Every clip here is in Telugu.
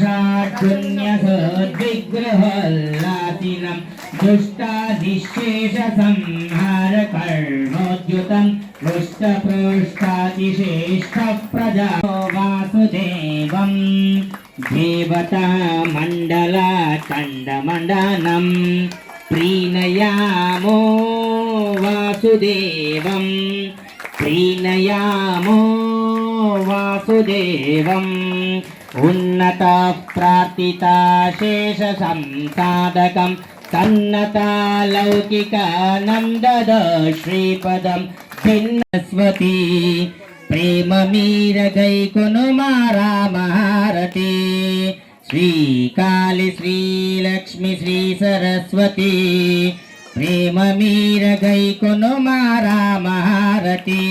षाढ्युन्यसोद्विग्रहोल्लासिनं दुष्टादिशेषसंहारकर्णोद्युतं हृष्टपृष्ठातिशेष्ठप्रजा वासुदेवं देवतामण्डलचण्डमण्डनं प्रीणयामो वासुदेवं प्रीणयामो वासुदेवम् ఉన్నత ప్రార్థితా శేష సంసాదకం సన్నతాలౌకికానందద శ్రీపదం భిన్నస్వతి ప్రేమ మీరగై కొను మారామహారతి శ్రీకాళి శ్రీలక్ష్మి శ్రీ సరస్వతి ప్రేమ మీరగై కొను మారామహారతి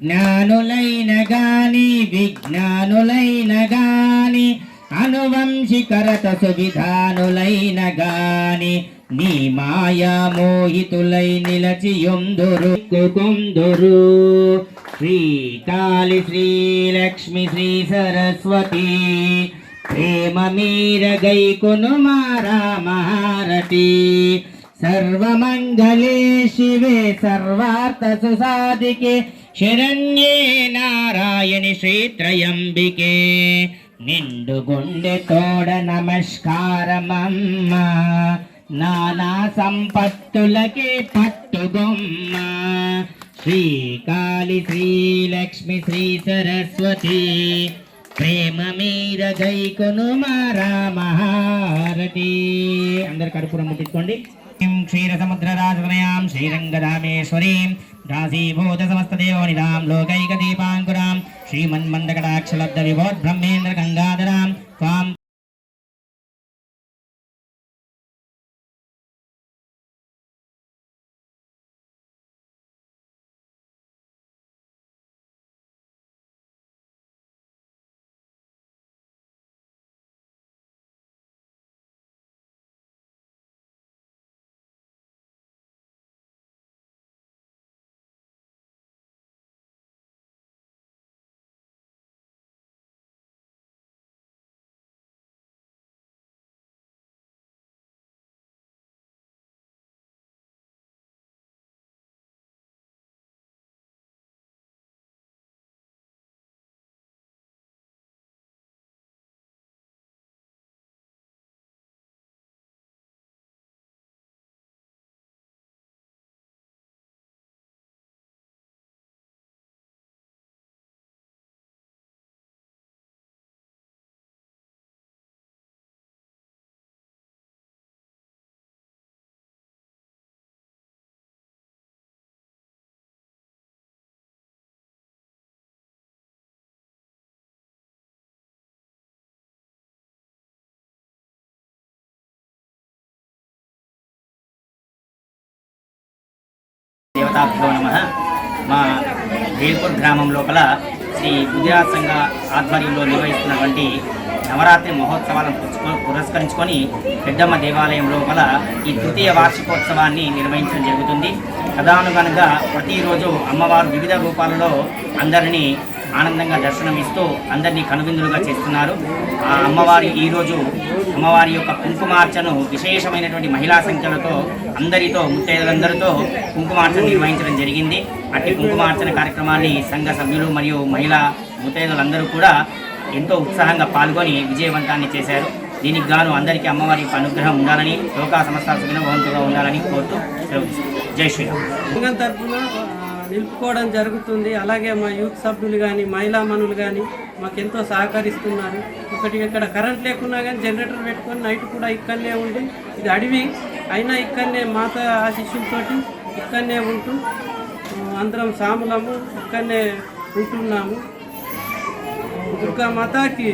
జ్ఞానులైన గాని విజ్ఞానులైన గాని అనువంశికరత సువిధానులైన గాని నీ మాయా మోహితులై నిలచియుందురు కుందురు శ్రీకాళి శ్రీలక్ష్మి శ్రీ సరస్వతి ప్రేమ మీర గై కొను మారా మహారతి సర్వమంగళే శివే సర్వార్థ సుసాదికే శరణ్యే నారాయణి శ్రీత్రయంబికే నిండు గుండె తోడ నమస్కారమమ్మ నానా సంపత్తులకి పట్టుగొమ్మ శ్రీకాళి శ్రీలక్ష్మి శ్రీ సరస్వతి ప్రేమ మీర గైకొను మారా మహారతి అందరు కడుపురం ముట్టించుకోండి క్షీరసముద్రరాజతనయాం శ్రీరంగధామేశ్వరీం రాశీభూతసమస్తదేవో నిదాం లోకైకదీపాంకురాం శ్రీమన్మందకటాక్షలబ్ధ విభోద్బ్రహ్మేంద్ర గంగా ప్రతాప్లో నమ. మా వేల్పూర్ గ్రామం లోపల శ్రీ గుజరాత్ సంఘ ఆధ్వర్యంలో నిర్వహిస్తున్నటువంటి నవరాత్రి మహోత్సవాలను పురస్కరించుకొని పెద్దమ్మ దేవాలయం లోపల ఈ తృతీయ వార్షికోత్సవాన్ని నిర్వహించడం జరుగుతుంది. తదానుగుణంగా ప్రతిరోజు అమ్మవారు వివిధ రూపాలలో అందరినీ ఆనందంగా దర్శనమిస్తూ అందరినీ కనువిందులుగా చేస్తున్నారు. ఆ అమ్మవారి ఈరోజు అమ్మవారి యొక్క కుంకుమార్చను విశేషమైనటువంటి మహిళా సంఖ్యలతో అందరితో ముత్తైదులందరితో కుంకుమార్చన నిర్వహించడం జరిగింది. అట్టి కుంకుమార్చన కార్యక్రమాన్ని సంఘ సభ్యులు మరియు మహిళా ముత్తైదులందరూ కూడా ఎంతో ఉత్సాహంగా పాల్గొని విజయవంతాన్ని చేశారు. దీనికి గాను అందరికీ అమ్మవారి అనుగ్రహం ఉండాలని లోకా సంస్థ సుఖిన భవంతుగా ఉండాలని కోరుతూ సెలవు జై శ్రీరామ్. తరఫున నిలుపుకోవడం జరుగుతుంది. అలాగే మా యూత్ సభ్యులు కానీ మహిళా మనులు కానీ మాకు ఎంతో సహకరిస్తున్నారు. ఒకటి ఇక్కడ కరెంట్ లేకున్నా కానీ జనరేటర్ పెట్టుకొని నైట్ కూడా ఇక్కడనే ఉండి ఇది అడవి అయినా ఇక్కడనే మాత ఆశిష్యులతో ఇక్కడనే ఉంటూ అందరం సాములము ఇక్కడనే ఉంటున్నాము. దుర్గా మాతాకి